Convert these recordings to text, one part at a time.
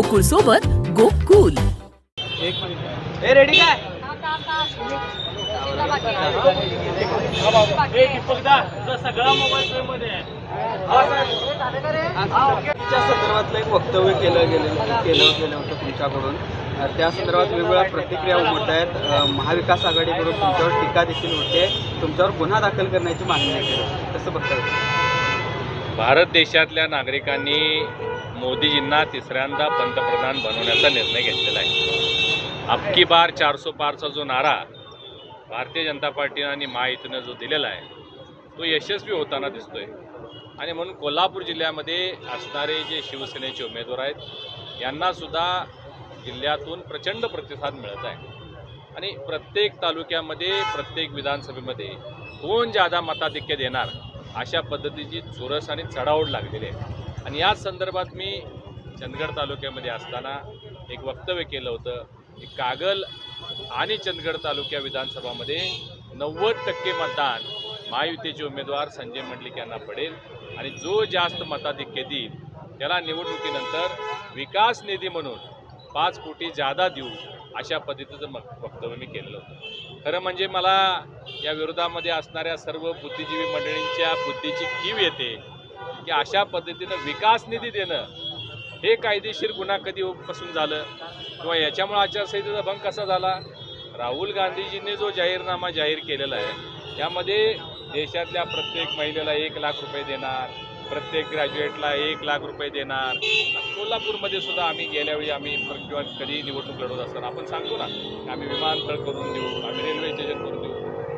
गोकुळ सोबत गोकुल. ए रेडी काय? सगळा मोबाईल मध्ये त्या संदर्भातलं एक वक्तव्य केलं गेलेलं केलं गेलं होतं तुमच्याकडून. त्या संदर्भात वेगवेगळ्या प्रतिक्रिया उमटत आहेत. महाविकास आघाडीकडून तुमच्यावर टीका देखील होते तुमच्यावर गुन्हा दाखल करण्याची मागणी केली कसं बघताय भारत देशातल्या नागरिकांनी मोदीजींना तिसऱ्यांदा पंतप्रधान बनवण्याचा निर्णय घेतलेला आहे. अबकी बार चारसो पारचा जो नारा भारतीय जनता पार्टीनं आणि महायुतीनं जो दिलेला आहे तो यशस्वी होताना दिसतोय. आणि म्हणून कोल्हापूर जिल्ह्यामध्ये असणारे जे शिवसेनेचे उमेदवार आहेत यांनासुद्धा जिल्ह्यातून प्रचंड प्रतिसाद मिळत आहे. आणि प्रत्येक तालुक्यामध्ये प्रत्येक विधानसभेमध्ये कोण जादा मताधिक्य देणार अशा पद्धतीची चुरस आणि चढाओढ लागलेली आहे. आणि याच संदर्भात मी चंदगड तालुक्यामध्ये असताना एक वक्तव्य केलं होतं की कागल आणि चंदगड तालुक्या विधानसभामध्ये नव्वद टक्के मतदान महायुतीचे उमेदवार संजय मंडलिक यांना पडेल. आणि जो जास्त मताधिक्य देईल त्याला निवडणुकीनंतर विकास निधी म्हणून पाच कोटी जादा देऊ अशा पद्धतीचं मग वक्तव्य मी केलेलं होतं. खरं म्हणजे मला या विरोधामध्ये असणाऱ्या सर्व बुद्धिजीवी मंडळींच्या बुद्धीची कीव येते. की अशा पद्धतीनं विकास निधी देणं हे कायदेशीर गुन्हा कधीपासून झालं? किंवा याच्यामुळे आचारसंहितेचा भंग कसा झाला? राहुल गांधीजींनी जो जाहीरनामा जाहीर केलेला आहे त्यामध्ये देशातल्या प्रत्येक महिलेला एक लाख रुपये देणार प्रत्येक ग्रॅज्युएटला एक लाख रुपये देणार. कोल्हापूरमध्ये सुद्धा आम्ही गेल्यावेळी आम्ही किंवा कधी निवडणूक लढवत असताना आपण सांगतो ना आम्ही विमानतळ करून देऊ आम्ही रेल्वे स्टेशन करून देऊ.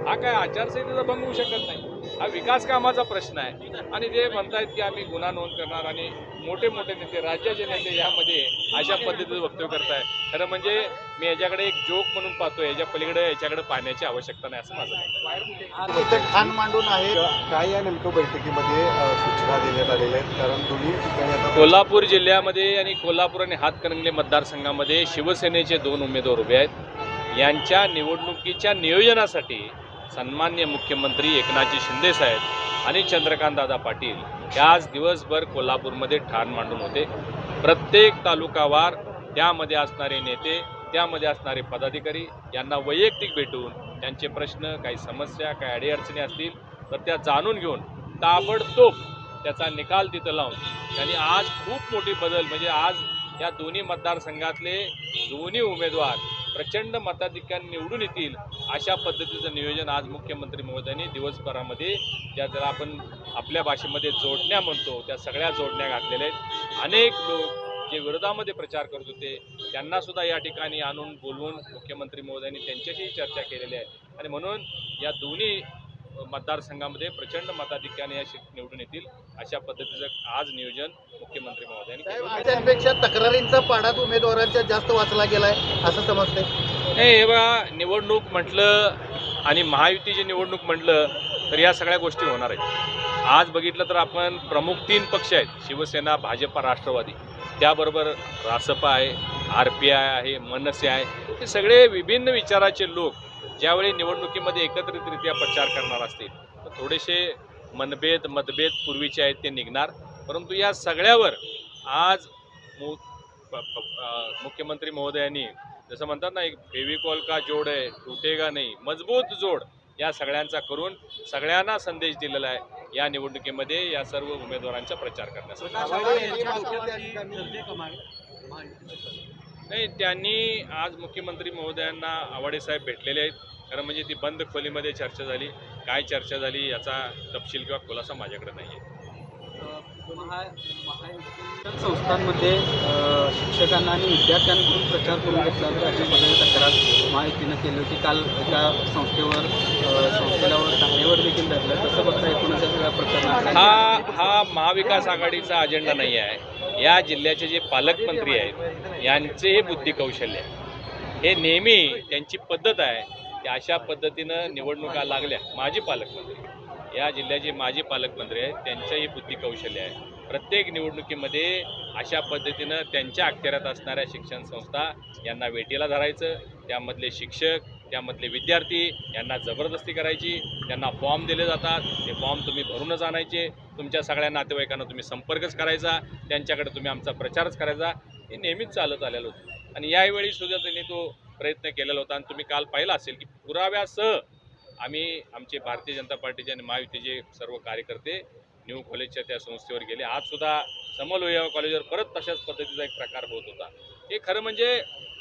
हा काय आचारसंहितेचा भंग होऊ शकत नाही. हा विकास कामाचा प्रश्न आहे. आणि ते म्हणतायत की आम्ही गुन्हा नोंद करणार आणि मोठे मोठे नेते राज्याचे नेते यामध्ये अशा पद्धतीचं वक्तव्य करताय खरं म्हणजे मी याच्याकडे एक जोक म्हणून पाहतो याच्या पलीकडे याच्याकडे पाहण्याची आवश्यकता नाही असं माझं मत ठाण मांडून आहे काय या नेमकं बैठकीमध्ये सूचना देण्यात आलेल्या आहेत? कारण दोन्ही ठिकाणी आता कोल्हापूर जिल्ह्यामध्ये आणि कोल्हापूर आणि हातकणंगले मतदारसंघामध्ये शिवसेनेचे दोन उमेदवार उभे आहेत. यांच्या निवडणुकीच्या नियोजनासाठी सन्मान्य मुख्यमंत्री एकनाथजी शिंदेसाहेब आणि चंद्रकांतदादा पाटील हे आज दिवसभर कोल्हापूरमध्ये ठाण मांडून होते. प्रत्येक तालुकावार त्यामध्ये असणारे नेते त्यामध्ये असणारे पदाधिकारी यांना वैयक्तिक भेटून त्यांचे प्रश्न काही समस्या काही अडीअडचणी असतील तर त्या जाणून घेऊन ताबडतोब त्याचा निकाल तिथं लावून त्यांनी आज खूप मोठी बदल म्हणजे आज या दोन्ही मतदारसंघातले दोन्ही उमेदवार प्रचंड मताधिक्याने निवडून येतील अशा पद्धतीचं नियोजन आज मुख्यमंत्री महोदयांनी दिवसभरामध्ये ज्या ज्याला आपण आपल्या भाषेमध्ये जोडण्या म्हणतो त्या सगळ्या जोडण्या घातलेल्या आहेत. अनेक लोक जे विरोधामध्ये प्रचार करत होते त्यांनासुद्धा या ठिकाणी आणून बोलवून मुख्यमंत्री महोदयांनी त्यांच्याशी चर्चा केलेली आहे. आणि म्हणून या दोन्ही मतदारसंघामध्ये प्रचंड मताधिक्याने या निवडून येतील अशा पद्धतीचं आज नियोजन मुख्यमंत्री महोदयांनी तक्रारींचा पाडाच उमेदवारांच्या जास्त वाचला गेलाय असं समजतंय. नाही हे बघा निवडणूक म्हटलं आणि महायुतीची निवडणूक म्हटलं तर या सगळ्या गोष्टी होणार आहेत. आज बघितलं तर आपण प्रमुख तीन पक्ष आहेत शिवसेना भाजपा राष्ट्रवादी. त्याबरोबर रासपा आहे आर पी आय आहे मनसे आहे. हे सगळे विभिन्न विचाराचे लोक ज्यावेळी निवडणुकीमध्ये एकत्रितरित्या प्रचार करणार असतील तर थोडेसे मनभेद मतभेद पूर्वीचे आहेत ते निघणार. परंतु या सगळ्यावर आज मु मुख्यमंत्री महोदयांनी जसं म्हणतात ना एक फेविकॉल का जोड आहे तुटेगा नाही मजबूत जोड या सगळ्यांचा करून सगळ्यांना संदेश दिलेला आहे या निवडणुकीमध्ये या सर्व उमेदवारांचा प्रचार करण्यासाठी. नाही त्यांनी आज मुख्यमंत्री महोदयांना आवाडे साहेब भेटलेले आहेत. खरं म्हणजे ती बंद खोलीमध्ये चर्चा झाली. काय चर्चा झाली याचा तपशील किंवा खुलासा माझ्याकडे नाही आहे संस्थांमध्ये शिक्षकांना आणि विद्यार्थ्यांकडून प्रचार करून घेतला तर अशा पद्धतीने तक्रार माहितीनं केली होती. काल एका संस्थेवर संस्थेवर ठाण्यावर देखील धरलं. तसं बघता एकूणच सगळ्या प्रकरणात हा हा महाविकास आघाडीचा अजेंडा नाही आहे या जिल्ह्याचे जे पालकमंत्री आहेत यांचे हे बुद्धी कौशल्य आहे. हे नेहमी त्यांची पद्धत आहे. की अशा पद्धतीनं निवडणुका लागल्या माजी पालकमंत्री. या जिल्ह्याचे माजी पालकमंत्री आहेत त्यांचंही बुद्धी कौशल्य आहे. प्रत्येक निवडणुकीमध्ये अशा पद्धतीनं त्यांच्या अखत्यारात असणाऱ्या शिक्षण संस्था यांना वेटीला धरायचं त्यामधले शिक्षक त्यामधले विद्यार्थी यांना जबरदस्ती करायची त्यांना फॉर्म दिले जातात ते फॉर्म तुम्ही भरूनच आणायचे तुमच्या सगळ्या नातेवाईकांना तुम्ही संपर्कच करायचा त्यांच्याकडे तुम्ही आमचा प्रचारच करायचा हे नेहमीच चालत आलेलं होतं. आणि यावेळी सुद्धा त्यांनी तो प्रयत्न केलेला होता आणि तुम्ही काल पाहिला असेल की पुराव्यासह आम्ही आमचे भारतीय जनता पार्टीचे आणि महायुतीचे सर्व कार्यकर्ते न्यू कॉलेजच्या त्या संस्थेवर गेले. आज सुद्धा कॉलेजवर परत तशाच पद्धतीचा एक प्रकार होत होता. हे खरं म्हणजे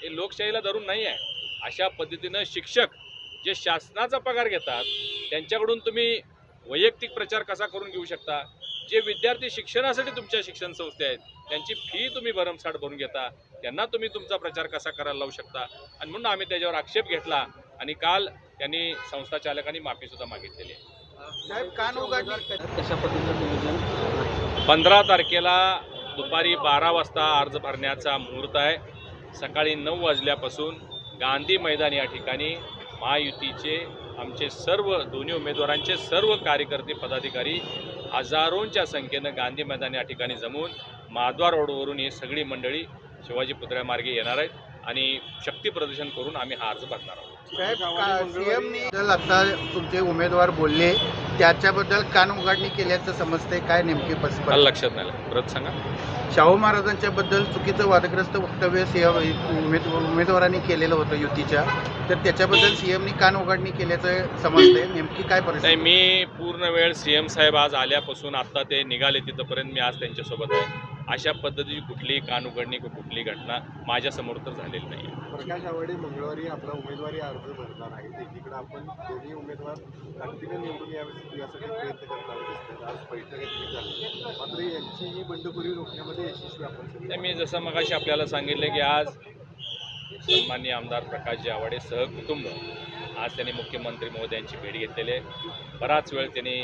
हे लोकशाहीला धरून नाही आहे. अशा पद्धतीनं शिक्षक जे शासनाचा पगार घेतात त्यांच्याकडून तुम्ही वैयक्तिक प्रचार कसा करून घेऊ शकता? जे विद्यार्थी शिक्षणासाठी तुमच्या शिक्षण संस्थे आहेत त्यांची फी तुम्ही भरमसाठ भरून घेता त्यांना तुम्ही तुमचा प्रचार कसा करायला लावू शकता? आणि म्हणून आम्ही त्याच्यावर आक्षेप घेतला आणि काल त्यांनी संस्था चालकांनी माफीसुद्धा मागितलेली आहे. साहेब कान उघडली. कशा पद्धतीचं नियोजन? पंधरा तारखेला दुपारी बारा वाजता अर्ज भरण्याचा मुहूर्त आहे. सकाळी नऊ वाजल्यापासून गांधी मैदान या ठिकाणी महायुतीचे आमचे सर्व दोन्ही उमेदवारांचे सर्व कार्यकर्ते पदाधिकारी हजारोंच्या संख्येनं गांधी मैदान या ठिकाणी जमून महाद्वार रोडवरून ही सगळी मंडळी शिवाजी पुतळ्यामार्गे येणार आहेत. आणि शक्ती प्रदर्शन करून आम्ही हा अर्ज भरणार आहोत. सीएमनी आता तुमचे उमेदवार बोलले. त्याच्याबद्दल कान उघडणी केल्याचं समजतंय. काय नेमकी मला लक्षात नाही. परत सांगा. शाहू महाराजांच्या बद्दल चुकीचं वादग्रस्त वक्तव्य सीएम उमेद उमेदवारांनी केलेलं होतं युतीच्या. तर त्याच्याबद्दल सीएमनी कान उघडणी केल्याचं समजतंय. नेमकी काय परिस्थिती? मी पूर्ण वेळ सी एम साहेब आज आल्यापासून आत्ता ते निघाले तिथंपर्यंत मी आज त्यांच्यासोबत आहे. अशा पद्धतीची कुठलीही कान उघडणी किंवा कुठलीही घटना माझ्यासमोर तर झालेली नाही प्रकाश आवाडे मंगळवारी आपला उमेदवारी अर्ज भरणार आहे. एकीकडे आपण दोन्ही उमेदवार ताकदीने निवडून यासाठी प्रयत्न करताना दिसतात आज बैठक देखील झाली मात्र यांची ही बंडखोरी रोखण्यामध्ये यशस्वी आपण मी जसं मगाशी आपल्याला सांगितलं की आज सन्मान्य आमदार प्रकाशजी आवाडे सहकुटुंब आज त्यांनी मुख्यमंत्री महोदयांची भेट घेतलेली आहे. बराच वेळ त्यांनी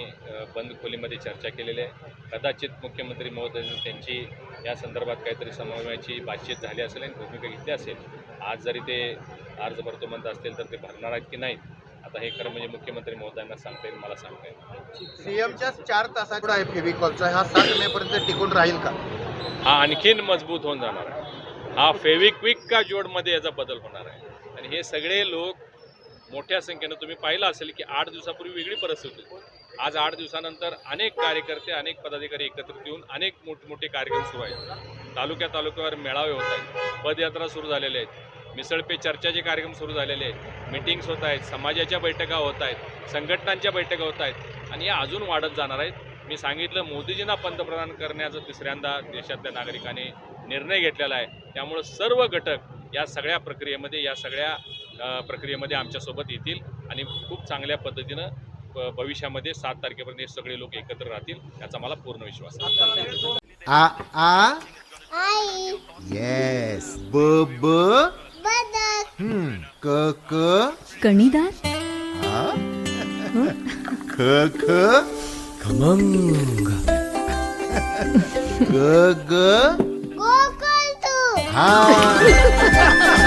बंद खोलीमध्ये चर्चा केलेली आहे. कदाचित मुख्यमंत्री महोदयांनी त्यांची या संदर्भात काहीतरी समन्वयाची बातचीत झाली असेल आणि भूमिका घेतली असेल. आज जरी ते अर्ज भरतो म्हणत असतील तर ते भरणार आहेत की नाही आता हे खरं म्हणजे मुख्यमंत्री महोदयांना सांगता येईल मला सांगता येईल. सीएमच्या चार तासाचा आहे फेविकॉलचा हा सात मे पर्यंत टिकून राहील का? हा आणखीन मजबूत होऊन जाणार आहे. हा फेविक्विक का जोडमध्ये याचा बदल होणार आहे? आणि हे सगळे लोक मोठ्या संख्येनं तुम्ही पाहिलं असेल की आठ दिवसापूर्वी वेगळी परिस्थिती होती. आज आठ दिवसानंतर अनेक कार्यकर्ते अनेक पदाधिकारी एकत्रित येऊन अनेक मोठमोठे कार्यक्रम सुरू आहेत. तालुक्या तालुक्यावर मेळावे होत आहेत. पदयात्रा सुरू झालेल्या आहेत. मिसळ पे चर्चाचे कार्यक्रम सुरू झालेले आहेत. मिटिंग्स होत आहेत. समाजाच्या बैठका होत आहेत. संघटनांच्या बैठका होत आहेत. आणि या अजून वाढत जाणार आहेत. मी सांगितलं मोदीजींना पंतप्रधान करण्याचा तिसऱ्यांदा देशातल्या नागरिकांनी निर्णय घेतलेला आहे. त्यामुळं सर्व घटक या सगळ्या प्रक्रियेमध्ये या सगळ्या प्रक्रियेमध्ये आमच्यासोबत येतील आणि खूप चांगल्या पद्धतीनं भविष्यामध्ये सात तारखेपर्यंत हे सगळे लोक एकत्र राहतील याचा मला पूर्ण विश्वास आहे. आ आ? आई. येस ब ब? क क? कणीदार आ? ख ख? खमंग. ग ग? हा.